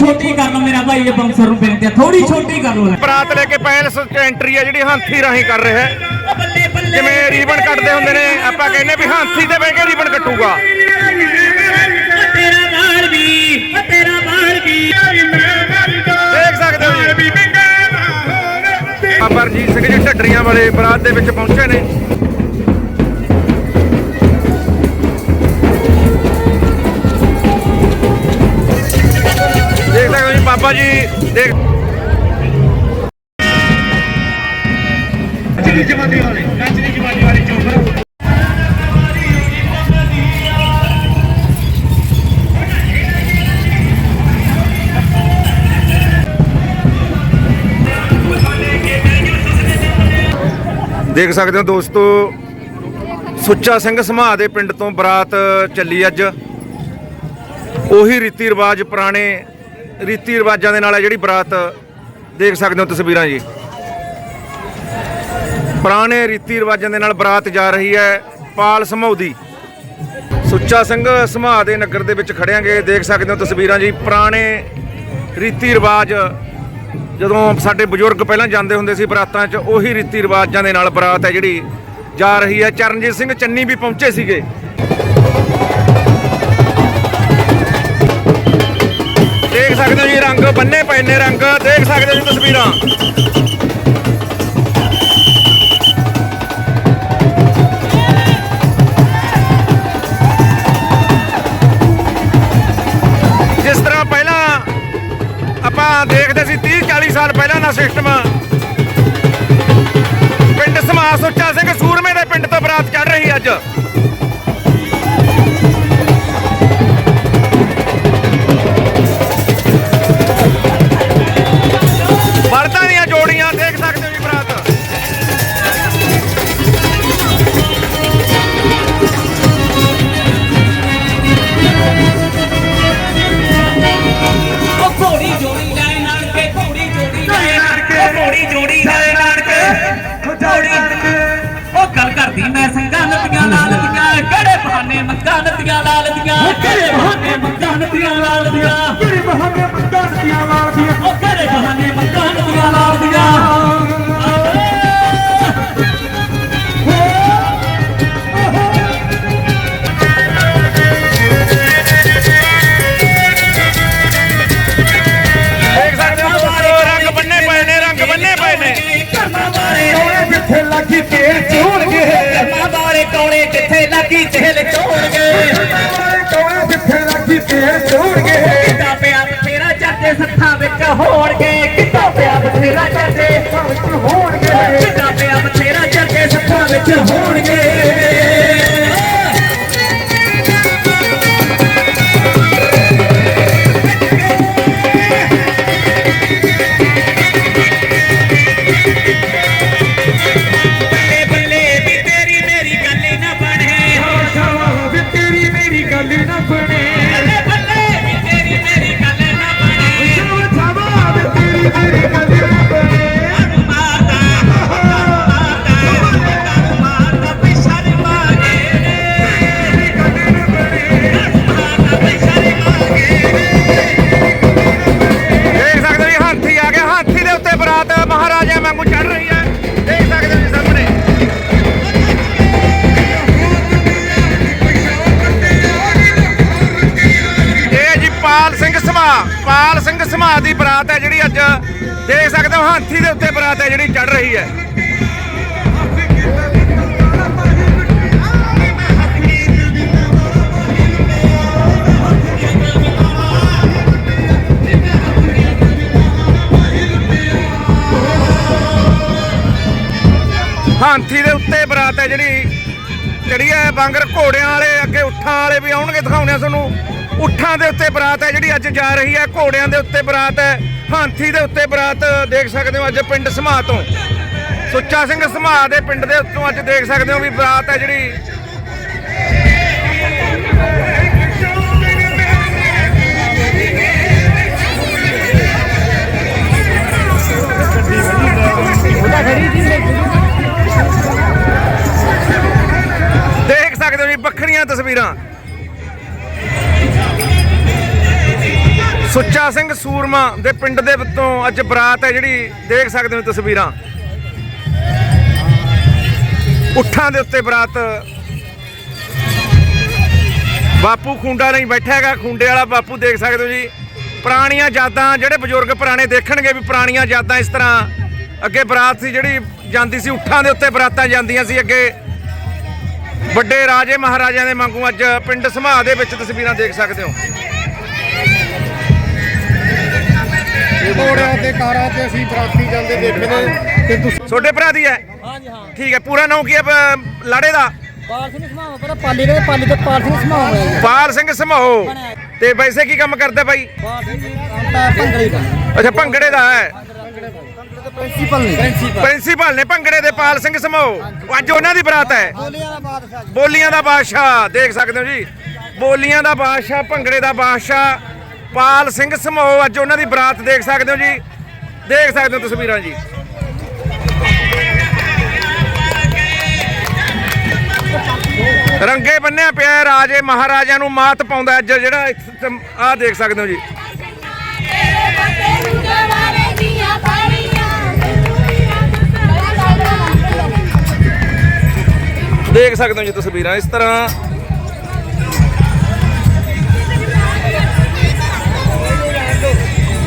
ਛੋਟੀ ਕਰ ਲਓ ਮੇਰਾ ਭਾਈ ਇਹ ਬਾਉਂਸਰ ਨੂੰ ਬੇਨਤੀ ਹੈ ਥੋੜੀ ਛੋਟੀ ਕਰ ਲਓ। ਬਰਾਤ ਲੈ ਕੇ ਪੈਲਸ ਐਂਟਰੀ ਆ ਜਿਹੜੀ ਹਾਥੀ ਰਾਹੀਂ ਕਰ ਰਿਹਾ। ਹੈ ਜਿਵੇਂ ਰੀਬਨ ਕੱਟਦੇ ਹੁੰਦੇ ਨੇ ਆਪਾਂ ਕਹਿੰਦੇ ਵੀ ਹਾਥੀ ਤੇ ਬਹਿ ਕੇ ਰੀਬਨ ਕੱਟੂਗਾ। ਤੇਰਾ ਵੀ ਵੀ। ਦੇਖ ਸਕਦੇ ਹੋ ਜੀ। ਬਾਬਾ ਸਿੰਘ ਜੀ ਢੱਡਰੀਆਂ ਵਾਲੇ ਬਰਾਤ ਦੇ ਵਿੱਚ ਪਹੁੰਚੇ ਨੇ। ਜੀ ਦੇਖ ਦੇਖ ਸਕਦੇ ਹੋ ਦੋਸਤੋ, ਸੁੱਚਾ ਸਿੰਘ ਸਮਾ ਦੇ ਪਿੰਡ ਤੋਂ ਬਰਾਤ ਚੱਲੀ ਅੱਜ। ਉਹੀ ਰੀਤੀ ਰਿਵਾਜ ਪੁਰਾਣੇ ਰੀਤੀ ਰਿਵਾਜਾਂ ਦੇ ਨਾਲ ਹੈ ਜਿਹੜੀ ਬਰਾਤ ਦੇਖ ਸਕਦੇ ਹੋ ਤਸਵੀਰਾਂ ਜੀ। ਪੁਰਾਣੇ ਰੀਤੀ ਰਿਵਾਜਾਂ ਦੇ ਨਾਲ ਬਰਾਤ ਜਾ ਰਹੀ ਹੈ ਪਾਲ ਸਮੌਦੀ ਸੁੱਚਾ ਸਿੰਘ ਸਮਾ ਦੇ ਨਗਰ ਦੇ ਵਿੱਚ ਖੜਿਆਂਗੇ, ਦੇਖ ਸਕਦੇ ਹੋ ਤਸਵੀਰਾਂ ਜੀ, ਪੁਰਾਣੇ ਰੀਤੀ ਰਿਵਾਜ ਜਦੋਂ ਸਾਡੇ ਬਜ਼ੁਰਗ ਪਹਿਲਾਂ ਜਾਂਦੇ ਹੁੰਦੇ ਸੀ ਬਰਾਤਾਂ 'ਚ, ਉਹੀ ਰੀਤੀ ਰਿਵਾਜਾਂ ਦੇ ਨਾਲ ਬਰਾਤ ਹੈ ਜਿਹੜੀ ਜਾ ਰਹੀ ਹੈ। ਚਰਨਜੀਤ ਸਿੰਘ ਚੰਨੀ ਵੀ ਪਹੁੰਚੇ ਸੀਗੇ। ਦੇਖ ਸਕਦੇ ਹੋ ਜੀ ਰੰਗ, ਬੰਨੇ ਪਏ ਨੇ ਰੰਗ, ਦੇਖ ਸਕਦੇ ਹੋ ਜੀ ਤਸਵੀਰਾਂ। ਜਿਸ ਤਰ੍ਹਾਂ ਪਹਿਲਾਂ ਆਪਾਂ ਦੇਖਦੇ ਸੀ 30 40 ਸਾਲ ਪਹਿਲਾਂ ਦਾ ਸਿਸਟਮ ਪਿੰਡ ਸਮਾ ਸੁੱਚਾ ਸਿੰਘ ਸੂਰਮੇ ਦੇ ਪਿੰਡ ਤੋਂ ਬਰਾਤ ਚੜ ਰਹੀ ਅੱਜ। ਕਿਹੜੇ ਬਹਾਨੇ ਮੰਗਾਂ ਨਦੀਆਂ ਲਾਲ ਦੀਆਂ ਉਹ ਕਿਹੜੇ ਬਹਾਨੇ ਮੰਗਾਂ ਨਦੀਆਂ ਲਾਲ ਦੀਆਂ ਦੇਖ ਸਕਦੇ ਹੋ ਦੋਸਤੋ, ਰੰਗ ਬੰਨੇ ਪਏ ਨੇ ਰੰਗ ਬੰਨੇ ਪਏ ਨੇ ਕਰਮਾਂ ਵਾਲੇ ਜਿੱਥੇ ਲੱਗੀ ਹੋਣਗੇ ਕਿੱਦਾਂ ਪਿਆ ਬਥੇਰਾ ਚਾਚੇ ਵਿੱਚ ਹੋਣਗੇ ਕਿੱਦਾਂ ਪਿਆ ਬਥੇਰਾ ਚਾਚੇ ਸੱਥਾਂ ਵਿੱਚ ਹੋਣਗੇ। ਬਰਾਤ ਵਾਂਗੂ ਚੜ ਰਹੀ ਹੈ। ਦੇਖ ਸਕਦੇ ਹੋ ਜੀ ਸਾਹਮਣੇ। ਇਹ ਜੀ ਪਾਲ ਸਿੰਘ ਸਮਾ, ਪਾਲ ਸਿੰਘ ਸਮਾ ਦੀ ਬਰਾਤ ਹੈ ਜਿਹੜੀ ਅੱਜ ਦੇਖ ਸਕਦੇ ਹੋ, ਹਾਥੀ ਦੇ ਉੱਤੇ ਬਰਾਤ ਹੈ ਜਿਹੜੀ ਚੜ ਰਹੀ ਹੈ। ਹਾਥੀ ਦੇ ਉੱਤੇ ਬਰਾਤ ਹੈ ਜਿਹੜੀ। ਜਿਹੜੀ ਹੈ ਬਾਂਗਰ ਘੋੜਿਆਂ ਵਾਲੇ, ਅੱਗੇ ਉੱਠਾਂ ਵਾਲੇ ਵੀ ਆਉਣਗੇ ਦਿਖਾਉਣੇ ਆ ਤੁਹਾਨੂੰ। ਉੱਠਾਂ ਦੇ ਉੱਤੇ ਬਰਾਤ ਹੈ ਜਿਹੜੀ ਅੱਜ ਜਾ ਰਹੀ ਹੈ, ਘੋੜਿਆਂ ਦੇ ਉੱਤੇ ਬਰਾਤ ਹੈ। ਹਾਥੀ ਦੇ ਉੱਤੇ ਬਰਾਤ ਦੇਖ ਸਕਦੇ ਹੋ ਅੱਜ ਪਿੰਡ ਸਮਾ ਤੋਂ। ਸੁੱਚਾ ਸਿੰਘ ਸਮਾ ਦੇ ਪਿੰਡ ਦੇ ਉੱਤੋਂ ਅੱਜ ਦੇਖ ਸਕਦੇ ਹੋ ਵੀ ਬਰਾਤ ਹੈ ਜਿਹੜੀ। ਦੇਖ ਸਕਦੇ ਹੋ ਜੀ, ਵੱਖਰੀਆਂ ਤਸਵੀਰਾਂ। ਸੁੱਚਾ ਸਿੰਘ ਸੂਰਮਾ ਦੇ ਪਿੰਡ ਦੇ ਵਿੱਚੋਂ ਅੱਜ ਬਰਾਤ ਹੈ ਜਿਹੜੀ, ਦੇਖ ਸਕਦੇ ਹੋ ਤਸਵੀਰਾਂ। ਉੱਠਾਂ ਦੇ ਉੱਤੇ ਬਰਾਤ। ਬਾਪੂ ਖੁੰਡਾ ਨਹੀਂ ਬੈਠਾ ਹੈਗਾ, ਖੁੰਡੇ ਵਾਲਾ ਬਾਪੂ ਦੇਖ ਸਕਦੇ ਹੋ ਜੀ। ਪੁਰਾਣੀਆਂ ਯਾਦਾਂ, ਜਿਹੜੇ ਬਜ਼ੁਰਗ ਪੁਰਾਣੇ ਦੇਖਣਗੇ ਵੀ ਪੁਰਾਣੀਆਂ ਯਾਦਾਂ ਇਸ ਤਰ੍ਹਾਂ ਅੱਗੇ ਬਰਾਤ ਸੀ ਜਿਹੜੀ ਜਾਂਦੀ ਸੀ, ਉੱਠਾਂ ਦੇ ਉੱਤੇ ਬਰਾਤਾਂ ਜਾਂਦੀਆਂ ਸੀ ਅੱਗੇ। ਵੱਡੇ ਰਾਜੇ ਮਹਾਰਾਜਿਆਂ ਦੇ ਵਾਂਗੂ ਅੱਜ ਪਿੰਡ ਸਮਾ ਦੇ ਵਿੱਚ ਤਸਵੀਰਾਂ ਦੇਖ ਸਕਦੇ ਹੋ। ਘੋੜਿਆਂ ਤੇ ਕਾਰਾਂ ਤੇ ਅਸੀਂ ਬਰਾਤੀ ਜਾਂਦੇ ਦੇਖੇ ਨੇ ਤੇ ਤੁਸੀਂ ਛੋਟੇ ਭਰਾ ਦੀ ਹੈ? ਹਾਂਜੀ ਹਾਂ। ਠੀਕ ਹੈ ਪੂਰਾ ਨਾਮ ਕੀ ਹੈ ਪ- ਲਾੜੇ ਦਾ? ਪਾਲ ਸਿੰਘ ਸਮਾਵਾ ਪਰ ਪਾਲੀ ਦੇ ਪਾਲੀ ਤੇ ਪਾਲ ਸਿੰਘ ਜੀ। ਪਾਲ ਸਿੰਘ ਸਮੋ ਤੇ ਵੈਸੇ ਕੀ ਕੰਮ ਕਰਦਾ ਬਾਈ ਪਾਲ ਸਿੰਘ ਜੀ ਆਂਦਾ ਭੰਗੜੇ ਦਾ। ਅੱਛਾ ਭੰਗੜੇ ਦਾ ਹੈ। ਪ੍ਰਿੰਸੀਪਲ ਨੇ। ਪ੍ਰਿੰਸੀਪਲ। ਨੇ ਭੰਗੜੇ ਦੇ ਪਾਲ ਸਿੰਘ ਸਮੋ ਅੱਜ ਉਹਨਾਂ ਦੀ ਬਰਾਤ ਹੈ। ਬੋਲੀਆਂ ਦਾ ਬਾਦਸ਼ਾਹ ਜੀ। ਬੋਲੀਆਂ ਦਾ ਬਾਦਸ਼ਾਹ ਦੇਖ ਸਕਦੇ ਹੋ ਜੀ। ਬੋਲੀਆਂ ਦਾ ਬਾਦਸ਼ਾਹ ਭੰਗੜੇ ਦਾ ਬਾਦਸ਼ਾਹ ਪਾਲ ਸਿੰਘ ਸਮੋ ਅੱਜ ਉਹਨਾਂ ਦੀ ਬਰਾਤ ਦੇਖ ਸਕਦੇ ਹੋ ਜੀ। ਦੇਖ ਸਕਦੇ ਹੋ ਤਸਵੀਰਾਂ ਜੀ। ਰੰਗੇ ਬੰਨਿਆ ਪਿਆ ਰਾਜੇ ਮਹਾਰਾਜਾ ਨੂੰ ਮਾਤ ਪਾਉਂਦਾ ਅੱਜ ਜਿਹੜਾ ਆਹ ਦੇਖ ਸਕਦੇ ਹੋ ਜੀ। ਦੇਖ ਸਕਦੇ ਹੋ ਜੀ ਤਸਵੀਰਾਂ, ਇਸ ਤਰ੍ਹਾਂ।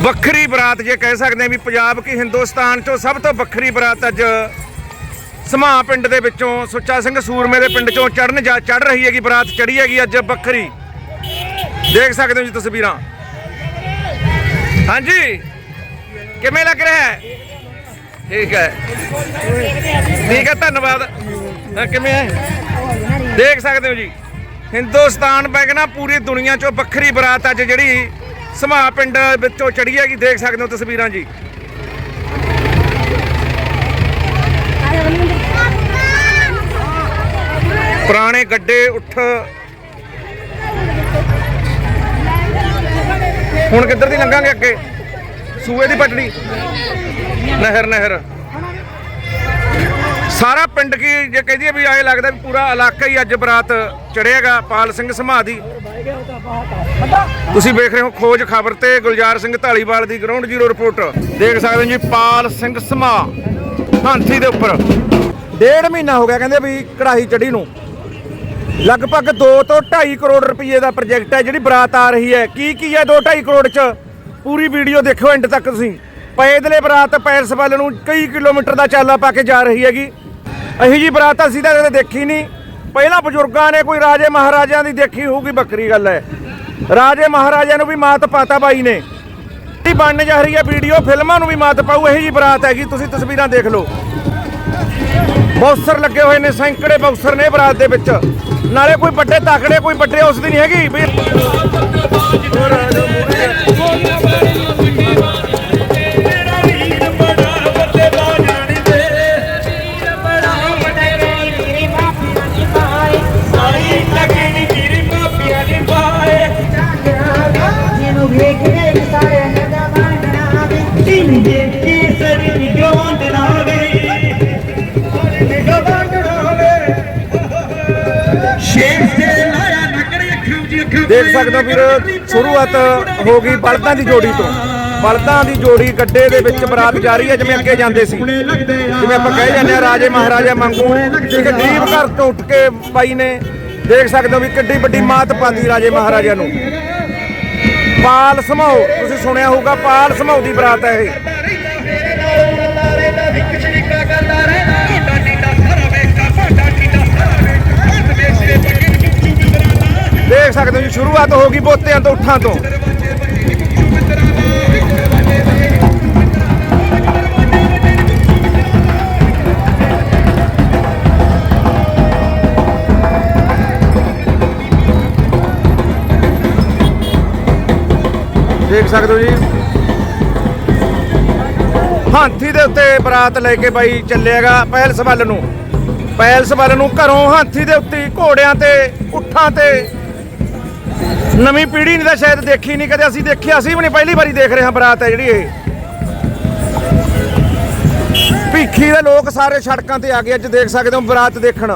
ਵੱਖਰੀ ਬਰਾਤ ਜੇ ਕਹਿ ਸਕਦੇ ਹਾਂ ਵੀ ਪੰਜਾਬ ਕੀ ਹਿੰਦੁਸਤਾਨ ਚੋਂ ਸਭ ਤੋਂ ਵੱਖਰੀ ਬਰਾਤ ਅੱਜ ਸਮਾ ਪਿੰਡ ਦੇ ਵਿੱਚੋਂ, ਸੁੱਚਾ ਸਿੰਘ ਸੂਰਮੇ ਦੇ ਪਿੰਡ ਚੋਂ ਚੜਨ ਜਾ ਚੜ ਰਹੀ ਹੈਗੀ ਬਰਾਤ ਚੜੀ ਹੈਗੀ ਅੱਜ ਵੱਖਰੀ। ਦੇਖ ਸਕਦੇ ਹੋ ਜੀ ਤਸਵੀਰਾਂ। ਹਾਂਜੀ। ਕਿਵੇਂ ਲੱਗ ਰਿਹਾ ਹੈ? ਠੀਕ ਹੈ। ਠੀਕ ਹੈ, ਧੰਨਵਾਦ। ਹਾਂ, ਕਿਵੇਂ ਹੈ? ਦੇਖ ਸਕਦੇ ਹੋ ਜੀ। ਹਿੰਦੁਸਤਾਨ ਬੈਗਨਾ ਪੂਰੀ ਦੁਨੀਆ ਚੋਂ ਵੱਖਰੀ ਬਰਾਤ ਅੱਜ ਜਿਹੜੀ ਸਮਾ ਪਿੰਡ ਵਿੱਚੋਂ ਚੜੀ ਹੈਗੀ। ਦੇਖ ਸਕਦੇ ਹੋ ਤਸਵੀਰਾਂ ਜੀ। ਪੁਰਾਣੇ ਗੱਡੇ ਉੱਠ। ਹੁਣ ਕਿੱਧਰ ਦੀ ਲੰਘਾਂਗੇ ਅੱਗੇ? ਸੂਏ ਦੀ ਪਟੜੀ? ਨਹਿਰ ਨਹਿਰ। ਸਾਰਾ ਪਿੰਡ ਕੀ ਜੇ ਕਹਦੀਏ ਵੀ ਆਏ ਲੱਗਦਾ ਵੀ ਪੂਰਾ ਇਲਾਕਾ ਹੀ ਅੱਜ ਬਰਾਤ ਚੜਿਆਗਾ, ਪਾਲ ਸਿੰਘ ਸਮਾਧੀ। ਤੁਸੀਂ ਵੇਖ ਰਹੇ ਹੋ ਖੋਜ ਖਬਰ ਤੇ ਗੁਲਜ਼ਾਰ ਸਿੰਘ ਢਾਲੀਵਾਲ ਦੀ ਗਰਾਊਂਡ ਜ਼ੀਰੋ ਰਿਪੋਰਟ ਦੇਖ ਸਕਦੇ ਹੋ ਜੀ, ਪਾਲ ਸਿੰਘ ਸਮਾ ਹਾਂਥੀ ਦੇ ਉੱਪਰ। ਡੇਢ ਮਹੀਨਾ ਹੋ ਗਿਆ ਕਹਿੰਦੇ ਵੀ ਕੜਾਹੀ ਚੜੀ ਨੂੰ। ਲਗਭਗ 2 ਤੋਂ 2.5 ਕਰੋੜ ਰੁਪਏ ਦਾ ਪ੍ਰੋਜੈਕਟ ਹੈ, ਜਿਹੜੀ ਬਰਾਤ ਆ ਰਹੀ ਹੈ। ਕੀ ਕੀ ਹੈ 2.5 ਕਰੋੜ ਚ? ਪੂਰੀ ਵੀਡੀਓ ਦੇਖਿਓ ਐਂਡ ਤੱਕ ਤੁਸੀਂ। ਪੈਦਲੇ ਬਰਾਤ ਪੈਰਸ ਵੱਲ ਨੂੰ ਕਈ ਕਿਲੋਮੀਟਰ ਦਾ ਚਾਲਾ ਪਾ ਕੇ ਜਾ ਰਹੀ ਹੈਗੀ। ਅਹੀ ਜੀ ਬਰਾਤ ਅਸੀਂ ਤਾਂ ਕਦੇ ਦੇਖੀ ਨਹੀਂ। ਪਹਿਲਾਂ ਬਜ਼ੁਰਗਾਂ ਨੇ ਕੋਈ ਰਾਜੇ ਮਹਾਰਾਜਿਆਂ ਦੀ ਦੇਖੀ ਹੋਊਗੀ, ਬੱਕਰੀ ਗੱਲ ਹੈ। ਰਾਜੇ ਮਹਾਰਾਜਿਆਂ ਨੂੰ ਵੀ ਮਾਤ ਪਾਤਾ ਬਾਈ ਨੇ। ਇਹ ਬਣਨ ਜਾ ਰਹੀ ਹੈ ਵੀਡੀਓ? ਫਿਲਮਾਂ ਨੂੰ ਵੀ ਮਾਤ ਪਾਊ ਇਹੀ ਜੀ ਬਰਾਤ ਹੈਗੀ, ਤੁਸੀਂ ਤਸਵੀਰਾਂ ਦੇਖ ਲਓ। ਬਾਕਸਰ ਲੱਗੇ ਹੋਏ ਨੇ, ਸੈਂਕੜੇ ਬਾਕਸਰ ਨੇ ਬਰਾਤ ਦੇ ਵਿੱਚ। ਨਾਲੇ ਕੋਈ ਵੱਡੇ ਤਾਕੜੇ, ਕੋਈ ਵੱਡੇ ਉਸ ਦੀ ਨਹੀਂ ਹੈਗੀ ਵੀ ਸਕਦੇ ਹੋ ਵੀਰ, ਸ਼ੁਰੂਆਤ ਹੋ ਗਈ ਬਲਦਾਂ ਦੀ ਜੋੜੀ ਤੋਂ। ਬਲਦਾਂ ਦੀ ਜੋੜੀ ਗੱਡੇ ਦੇ ਵਿੱਚ ਬਰਾਤ ਜਾ ਰਹੀ ਹੈ, ਜਿਵੇਂ ਅੱਗੇ ਜਾਂਦੇ ਸੀ। ਜਿਵੇਂ ਆਪਾਂ ਕਹਿ ਜਾਂਦੇ ਆ ਰਾਜੇ ਮਹਾਰਾਜਾ ਮੰਗੂ ਇੱਕ ਗਰੀਬ ਘਰ ਤੋਂ ਉੱਠ ਕੇ ਬਾਈ ਨੇ ਦੇਖ ਸਕਦੇ ਹੋ ਵੀ ਕਿੱਡੀ ਵੱਡੀ ਮਾਤ ਪਾਉਂਦੀ ਰਾਜੇ ਮਹਾਰਾਜਾ ਨੂੰ। ਪਾਲ ਸਮਾਉ ਤੁਸੀਂ ਸੁਣਿਆ ਹੋਊਗਾ, ਪਾਲ ਸਮਾਉ ਦੀ ਬਰਾਤ ਹੈ ਇਹ। ਦੇਖ ਸਕਦੇ ਹੋ ਜੀ। ਸ਼ੁਰੂਆਤ ਹੋ ਗਈ ਬੋਤਿਆਂ ਤੋਂ, ਉੱਠਾਂ ਤੋਂ। ਦੇਖ ਸਕਦੇ ਹੋ ਜੀ। ਹਾਥੀ ਦੇ ਉੱਤੇ ਬਰਾਤ ਲੈ ਕੇ ਬਾਈ ਚੱਲਿਆਗਾ ਪੈਲਸ ਵੱਲ ਨੂੰ। ਪੈਲਸ ਵੱਲ ਨੂੰ ਘਰੋਂ ਹਾਥੀ ਦੇ ਉੱਤੇ, ਘੋੜਿਆਂ ਤੇ, ਉੱਠਾਂ ਤੇ। ਨਵੀਂ ਪੀੜ੍ਹੀ ਨੇ ਤਾਂ ਸ਼ਾਇਦ ਦੇਖੀ ਨਹੀਂ, ਕਦੇ ਅਸੀਂ ਦੇਖਿਆ, ਅਸੀਂ ਵੀ ਨਹੀਂ ਪਹਿਲੀ ਵਾਰੀ ਦੇਖ ਰਹੇ ਹਾਂ ਬਰਾਤ ਹੈ ਜਿਹੜੀ ਇਹ। ਭੀਖੀ ਦੇ ਲੋਕ ਸਾਰੇ ਸੜਕਾਂ ਤੇ ਆ ਗਏ, ਅੱਜ ਦੇਖ ਸਕਦੇ ਹੋ ਬਰਾਤ ਦੇਖਣ।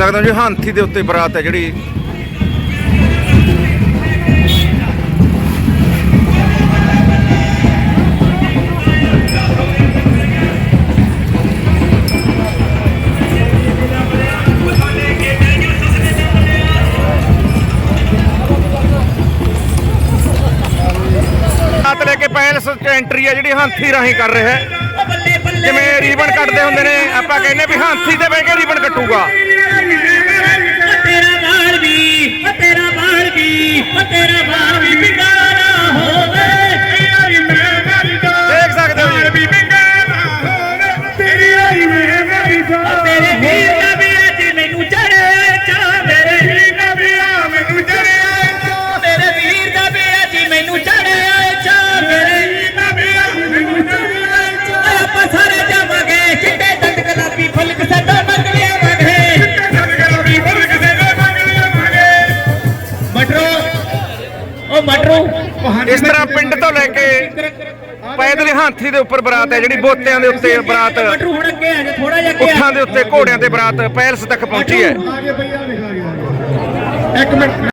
ਸਕਦੇ ਹੋ ਜੀ ਹਾਥੀ ਦੇ ਉੱਤੇ ਬਰਾਤ ਹੈ ਜਿਹੜੀ। ਬਰਾਤ ਲੈ ਕੇ ਪੈਲਸ ਚ ਐਂਟਰੀ ਹੈ ਜਿਹੜੀ ਹਾਥੀ ਰਾਹੀਂ ਕਰ ਰਿਹਾ ਹੈ। ਜਿਵੇਂ ਰੀਬਨ ਕੱਟਦੇ ਹੁੰਦੇ ਨੇ, ਆਪਾਂ ਕਹਿੰਦੇ ਵੀ ਹਾਥੀ ਤੇ ਬਹਿ ਕੇ ਰੀਬਨ ਕੱਟੂਗਾ। ਹਾਥੀ ਦੇ ਉੱਪਰ ਬਰਾਤ ਹੈ, ਜਿਹੜੀ ਬੋਤਿਆਂ ਦੇ ਉੱਤੇ ਬਰਾਤ। ਮਟਰੂ ਹੁਣ ਅੱਗੇ ਆ ਜਾ ਥੋੜਾ ਜਿਹਾ ਅੱਗੇ ਉੱਠਾਂ ਦੇ ਉੱਤੇ ਘੋੜਿਆਂ ਤੇ ਬਰਾਤ ਪੈਲਸ ਤੱਕ ਪਹੁੰਚੀ ਹੈ। ਇੱਕ ਮਿੰਟ।